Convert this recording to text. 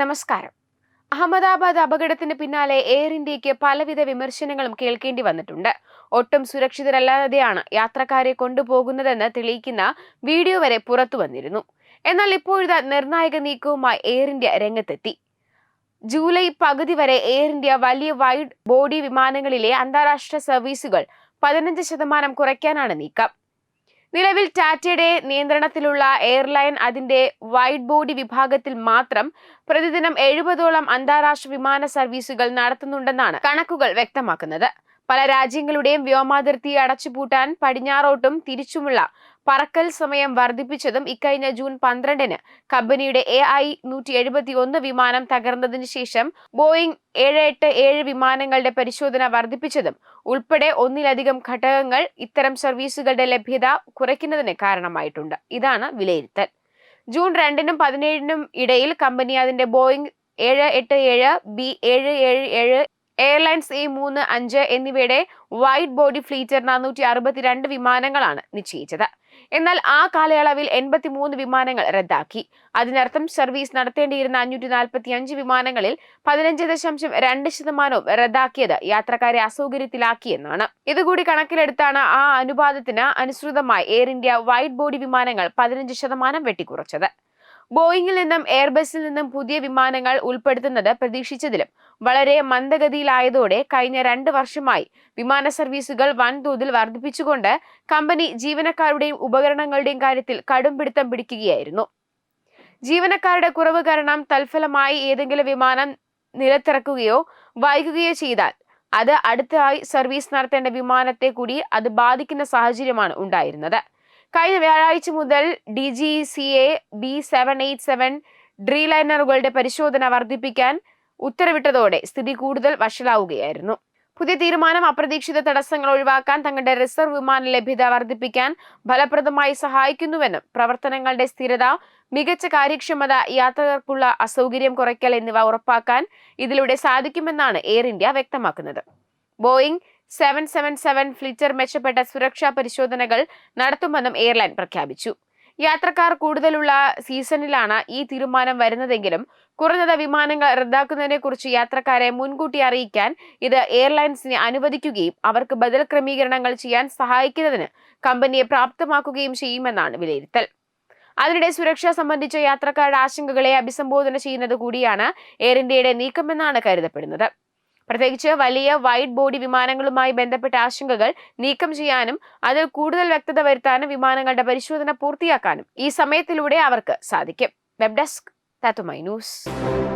നമസ്കാരം. അഹമ്മദാബാദ് അപകടത്തിന് പിന്നാലെ എയർ ഇന്ത്യയ്ക്ക് പലവിധ വിമർശനങ്ങളും കേൾക്കേണ്ടി വന്നിട്ടുണ്ട്. ഒട്ടും സുരക്ഷിതരല്ലാതെയാണ് യാത്രക്കാരെ കൊണ്ടുപോകുന്നതെന്ന് തെളിയിക്കുന്ന വീഡിയോ വരെ പുറത്തു വന്നിരുന്നു. എന്നാൽ ഇപ്പോഴത്തെ നിർണായക നീക്കവുമായി എയർ ഇന്ത്യ രംഗത്തെത്തി. ജൂലൈ പകുതി വരെ എയർ ഇന്ത്യ വലിയ വൈഡ് ബോഡി വിമാനങ്ങളിലെ അന്താരാഷ്ട്ര സർവീസുകൾ പതിനഞ്ച് ശതമാനം കുറയ്ക്കാനാണ് നീക്കം. നിലവിൽ ടാറ്റയുടെ നിയന്ത്രണത്തിലുള്ള എയർലൈൻ അതിന്റെ വൈഡ് ബോഡി വിഭാഗത്തിൽ മാത്രം പ്രതിദിനം എഴുപതോളം അന്താരാഷ്ട്ര വിമാന സർവീസുകൾ നടത്തുന്നുണ്ടെന്നാണ് കണക്കുകൾ വ്യക്തമാക്കുന്നത്. പല രാജ്യങ്ങളുടെയും വ്യോമാതിർത്തി അടച്ചുപൂട്ടാൻ പടിഞ്ഞാറോട്ടും തിരിച്ചുമുള്ള പറക്കൽ സമയം വർദ്ധിപ്പിച്ചതും ഇക്കഴിഞ്ഞ ജൂൺ പന്ത്രണ്ടിന് കമ്പനിയുടെ എ ഐ നൂറ്റി എഴുപത്തി ഒന്ന് വിമാനം തകർന്നതിന് ശേഷം ബോയിംഗ് ഏഴ് എട്ട് ഏഴ് വിമാനങ്ങളുടെ പരിശോധന വർദ്ധിപ്പിച്ചതും ഉൾപ്പെടെ ഒന്നിലധികം ഘടകങ്ങൾ ഇത്തരം സർവീസുകളുടെ ലഭ്യത കുറയ്ക്കുന്നതിന് കാരണമായിട്ടുണ്ട്. ഇതാണ് വിലയിരുത്തൽ. ജൂൺ രണ്ടിനും പതിനേഴിനും ഇടയിൽ കമ്പനി അതിന്റെ ബോയിങ് ഏഴ് എട്ട് ഏഴ് ബി ഏഴ് ഏഴ് ഏഴ് എയർലൈൻസ് എ മൂന്ന് അഞ്ച് എന്നിവയുടെ വൈഡ് ബോഡി ഫ്ലീറ്റർ നാനൂറ്റി അറുപത്തിരണ്ട് വിമാനങ്ങളാണ് നിശ്ചയിച്ചത്. എന്നാൽ ആ കാലയളവിൽ എൺപത്തിമൂന്ന് വിമാനങ്ങൾ റദ്ദാക്കി. അതിനർത്ഥം സർവീസ് നടത്തേണ്ടിയിരുന്ന അഞ്ഞൂറ്റി നാൽപ്പത്തി അഞ്ച് വിമാനങ്ങളിൽ പതിനഞ്ച് ദശാംശം രണ്ട് ശതമാനവും റദ്ദാക്കിയത് യാത്രക്കാരെ അസൗകര്യത്തിലാക്കിയെന്നാണ്. ഇതുകൂടി കണക്കിലെടുത്താണ് ആ അനുപാതത്തിന് അനുസൃതമായി എയർ ഇന്ത്യ വൈഡ് ബോഡി വിമാനങ്ങൾ പതിനഞ്ച് ശതമാനം വെട്ടിക്കുറച്ചത്. ബോയിങ്ങിൽ നിന്നും എയർബസിൽ നിന്നും പുതിയ വിമാനങ്ങൾ ഉൾപ്പെടുത്തുന്നത് പ്രതീക്ഷിച്ചതിലും വളരെ മന്ദഗതിയിലായതോടെ കഴിഞ്ഞ രണ്ട് വർഷമായി വിമാന സർവീസുകൾ വൻതോതിൽ വർദ്ധിപ്പിച്ചുകൊണ്ട് കമ്പനി ജീവനക്കാരുടെയും ഉപകരണങ്ങളുടെയും കാര്യത്തിൽ കടുംപിടുത്തം പിടിക്കുകയായിരുന്നു. ജീവനക്കാരുടെ കുറവ് കാരണം തൽഫലമായി ഏതെങ്കിലും വിമാനം നിലത്തിറക്കുകയോ വൈകുകയോ ചെയ്താൽ അത് അടുത്തായി സർവീസ് നടത്തേണ്ട വിമാനത്തെ കൂടി അത് ബാധിക്കുന്ന സാഹചര്യമാണ് ഉണ്ടായിരുന്നത്. കഴിഞ്ഞ വ്യാഴാഴ്ച മുതൽ D G C A B seven eight seven ഡ്രീലൈനറുകളുടെ പരിശോധന വർദ്ധിപ്പിക്കാൻ ഉത്തരവിട്ടതോടെ സ്ഥിതി കൂടുതൽ വഷളാവുകയായിരുന്നു. പുതിയ തീരുമാനം അപ്രതീക്ഷിത തടസ്സങ്ങൾ ഒഴിവാക്കാൻ തങ്ങളുടെ റിസർവ് വിമാന ലഭ്യത വർദ്ധിപ്പിക്കാൻ ഫലപ്രദമായി സഹായിക്കുന്നുവെന്നും പ്രവർത്തനങ്ങളുടെ സ്ഥിരത മികച്ച കാര്യക്ഷമത യാത്രകർക്കുള്ള അസൗകര്യം കുറയ്ക്കൽ എന്നിവ ഉറപ്പാക്കാൻ ഇതിലൂടെ സാധിക്കുമെന്നാണ് എയർ ഇന്ത്യ വ്യക്തമാക്കുന്നത്. ബോയിംഗ് സെവൻ സെവൻ സെവൻ ഫ്ലിറ്റർ മെച്ചപ്പെട്ട സുരക്ഷാ പരിശോധനകൾ നടത്തുമെന്നും എയർലൈൻ പ്രഖ്യാപിച്ചു. യാത്രക്കാർ കൂടുതലുള്ള സീസണിലാണ് ഈ തീരുമാനം വരുന്നതെങ്കിലും കുറഞ്ഞത് വിമാനങ്ങൾ റദ്ദാക്കുന്നതിനെ കുറിച്ച് യാത്രക്കാരെ മുൻകൂട്ടി അറിയിക്കാൻ ഇത് എയർലൈൻസിനെ അനുവദിക്കുകയും അവർക്ക് ബദൽ ക്രമീകരണങ്ങൾ ചെയ്യാൻ സഹായിക്കുന്നതിന് കമ്പനിയെ പ്രാപ്തമാക്കുകയും ചെയ്യുമെന്നാണ് വിലയിരുത്തൽ. അതിനിടെ സുരക്ഷ സംബന്ധിച്ച യാത്രക്കാരുടെ ആശങ്കകളെ അഭിസംബോധന ചെയ്യുന്നത് കൂടിയാണ് എയർ ഇന്ത്യയുടെ നീക്കമെന്നാണ് കരുതപ്പെടുന്നത്. പ്രത്യേകിച്ച് വലിയ വൈഡ് ബോഡി വിമാനങ്ങളുമായി ബന്ധപ്പെട്ട ആശങ്കകൾ നീക്കം ചെയ്യാനും അതിൽ കൂടുതൽ വ്യക്തത വരുത്താനും വിമാനങ്ങളുടെ പരിശോധന പൂർത്തിയാക്കാനും ഈ സമയത്തിലൂടെ അവർക്ക് സാധിക്കും. വെബ് ഡെസ്ക് തത്തുമൈ ന്യൂസ്